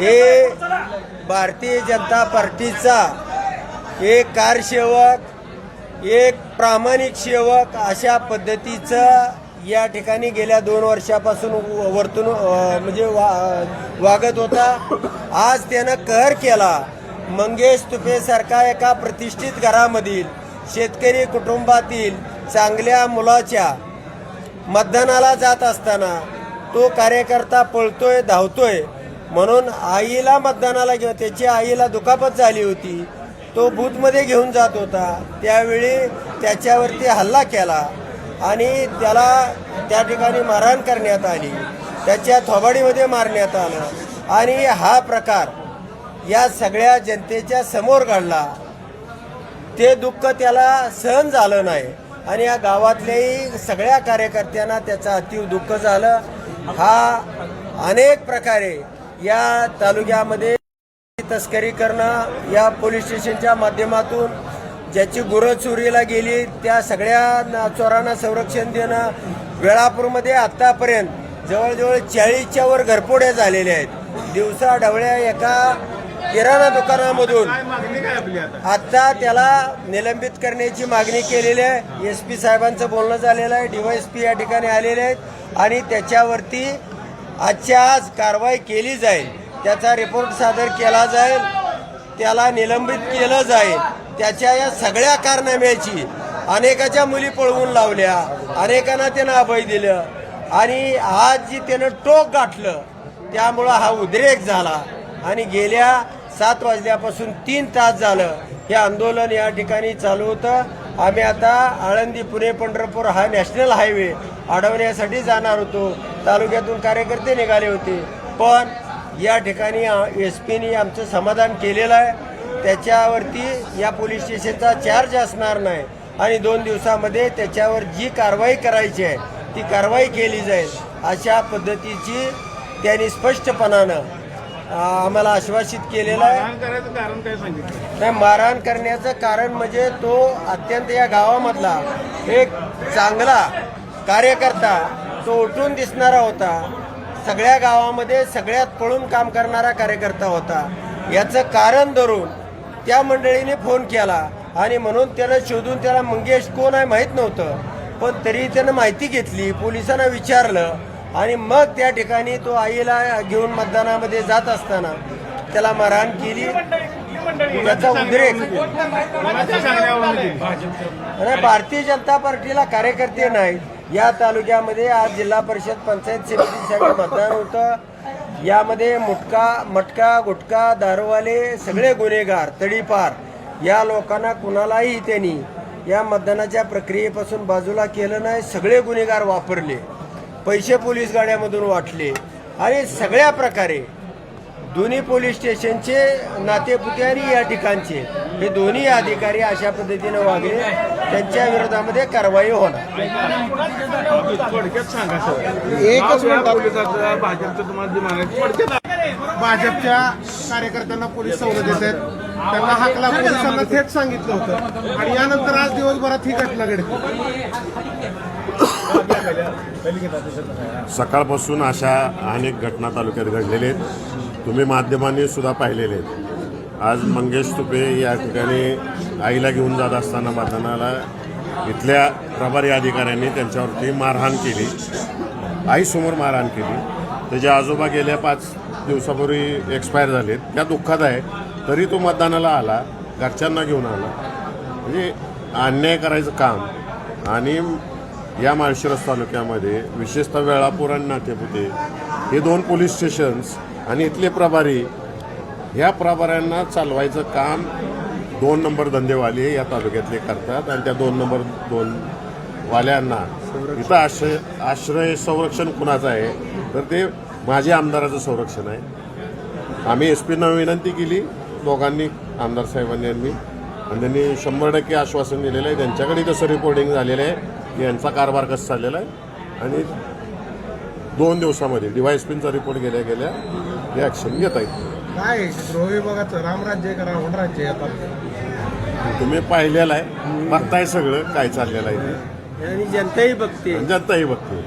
हे भारतीय जनता पार्टीचा एक कारसेवक एक प्रामाणिक सेवक अशा पद्धतीचं या ठिकाणी गेल्या दोन वर्षापासून व- म्हणजे वा वागत होता. आज त्यानं कहर केला. मंगेश तुपेसारखा एका प्रतिष्ठित घरामधील शेतकरी कुटुंबातील चांगल्या मुलाच्या मतदानाला जात असताना तो कार्यकर्ता पळतोय धावतोय. म्हणून आईला मतदानाला घेऊन त्याची आईला दुखापत झाली होती तो बूथमध्ये घेऊन जात होता. त्यावेळी त्याच्यावरती हल्ला केला आणि त्याला त्या ठिकाणी मारहाण करण्यात आली. त्याच्या थोबाडीमध्ये मारण्यात आलं आणि हा प्रकार या सगळ्या जनतेच्या समोर घडला. ते दुःख त्याला सहन झालं नाही आणि या गावातल्याही सगळ्या कार्यकर्त्यांना त्याचं अतीव दुःख झालं. हा अनेक प्रकारे या तालुक्यामध्ये तस्करी करणं या पोलीस स्टेशनच्या माध्यमातून ज्याची गुरं चोरीला गेली त्या सगळ्या न- चोरांना संरक्षण देणं वेळापूरमध्ये आत्तापर्यंत जवळजवळ चाळीसच्या वर घरपोड्या झालेल्या आहेत. दिवसा ढवळ्या एका किराणा दुकानामधून. काय मागणी काय आपली आता? आता त्याला निलंबित करण्याची मागणी केलेली आहे. एस पी साहेबांचं बोलणं झालेलं आहे. डीवायएसपी या ठिकाणी आलेले आहेत. आणि त्याच्यावरती आजच्या आज कारवाई केली जाईल. त्याचा रिपोर्ट सादर केला जाईल. त्याला निलंबित केलं जाईल. त्याच्या या सगळ्या कारनाम्याची अनेकाच्या मुली पळवून लावल्या. अनेकांना त्यानं अभय दिलं. आणि आज जी त्यानं टोक गाठलं त्यामुळं हा उद्रेक झाला. आणि गेल्या सात वाजल्यापासून तीन तास झालं. हे आंदोलन या ठिकाणी चालू होतं. आम्ही आता आळंदी पुणे पंढरपूर हा नॅशनल हायवे अडवण्यासाठी जाणार होतो. तालुक्यातून कार्यकर्ते निघाले होते. पण या ठिकाणी एस पीनी आमचं समाधान केलेलं आहे. त्याच्यावरती या पोलीस स्टेशनचा चार्ज असणार नाही. आणि दोन दिवसामध्ये त्याच्यावर जी कारवाई करायची आहे ती कारवाई केली जाईल अशा पद्धतीची त्यांनी स्पष्टपणानं आम्हाला आश्वासित केलेलं आहे. मारहाण करण्याचं कारण म्हणजे तो अत्यंत या गावामधला एक चांगला कार्यकर्ता तो उठून दिसणारा होता. सगळ्या गावामध्ये सगळ्यात पळून काम करणारा कार्यकर्ता होता. याचं कारण धरून त्या मंडळीने फोन केला आणि म्हणून त्यानं शोधून त्याला मंगेश कोण आहे माहीत नव्हतं. पण तरी त्यानं माहिती घेतली पोलिसांना विचारलं आणि मग त्या ठिकाणी तो आईला घेऊन मतदानामध्ये जात असताना त्याला मारहाण केली. त्याचा उद्रेक. भारतीय जनता पार्टीला कार्यकर्ते नाहीत. या तालुक्यामध्ये आज जिल्हा परिषद पंचायत समितीसाठी मतदान होतं. यामध्ये मुटका मटका गुटखा दारूवाले सगळे गुन्हेगार तडीपार या लोकांना कुणालाही त्यांनी या मतदानाच्या प्रक्रियेपासून बाजूला केलं नाही सगळे गुन्हेगार वापरले. पैसे पोलीस गाड्यामधून वाटले. आणि सगळ्या प्रकारे दोन्ही पोलीस स्टेशनचे नातेपुते आणि या ठिकाणचे. हे दोन्ही अधिकारी अशा पद्धतीने वागले त्यांच्या विरोधामध्ये कारवाई होणार. थोडक्यात सांगा सर एकच भाजपचं तुम्हाला जे म्हणायचं थोडक्यात भाजपच्या कार्यकर्त्यांना पोलीस सवलत देत आहेत. त्यांना हाकला पोलिसांना थेट सांगितलं होतं. आणि यानंतर आज दिवसभरात ही घटना घडली. सकाळपासून अशा अनेक घटना तालुक्यात घडलेल्या आहेत. तुम्ही माध्यमांनी सुद्धा पाहिलेले आहेत. आज मंगेश तुपे या ठिकाणी आईला घेऊन जात असताना मतदानाला इथल्या प्रभारी अधिकाऱ्यांनी त्यांच्यावरती मारहाण केली. आईसमोर मारहाण केली. त्याचे आजोबा गेल्या पाच दिवसापूर्वी एक्सपायर झालेत. त्या दुःखात आहे. तरी तो मतदानाला आला. घरच्यांना घेऊन आला. म्हणजे अन्याय करायचं काम. आणि या माळशिरस तालुक्यामध्ये विशेषतः वेळापूर आणि नातेपुते हे दोन पोलीस स्टेशन्स आणि इथले प्रभारी ह्या प्रभाऱ्यांना चालवायचं काम दोन नंबर धंदेवाले या तालुक्यातले करतात आणि त्या दोन नंबर दोन वाल्यांना इथं आश्रय आश्रय संरक्षण कुणाचं आहे? तर ते माझ्या आमदाराचं संरक्षण आहे. आम्ही एस पीना विनंती केली दोघांनी आमदार साहेबांनी यांनी आणि त्यांनी शंभर टक्के आश्वासन दिलेलं आहे. त्यांच्याकडे तसं रिपोर्टिंग झालेलं आहे की यांचा कारभार कसा चाललेला आहे. आणि दोन दिवसामध्ये डिवायस पिनचा रिपोर्ट गेल्या गेल्या ॲक्शन घेता येईल काय गृह विभागाचं रामराज्य का रावण राज्य आता तुम्ही पाहिलेलं आहे बघताय सगळं काय चाललेलं आहे आणि जनताही बघते. ते जनताही बघते.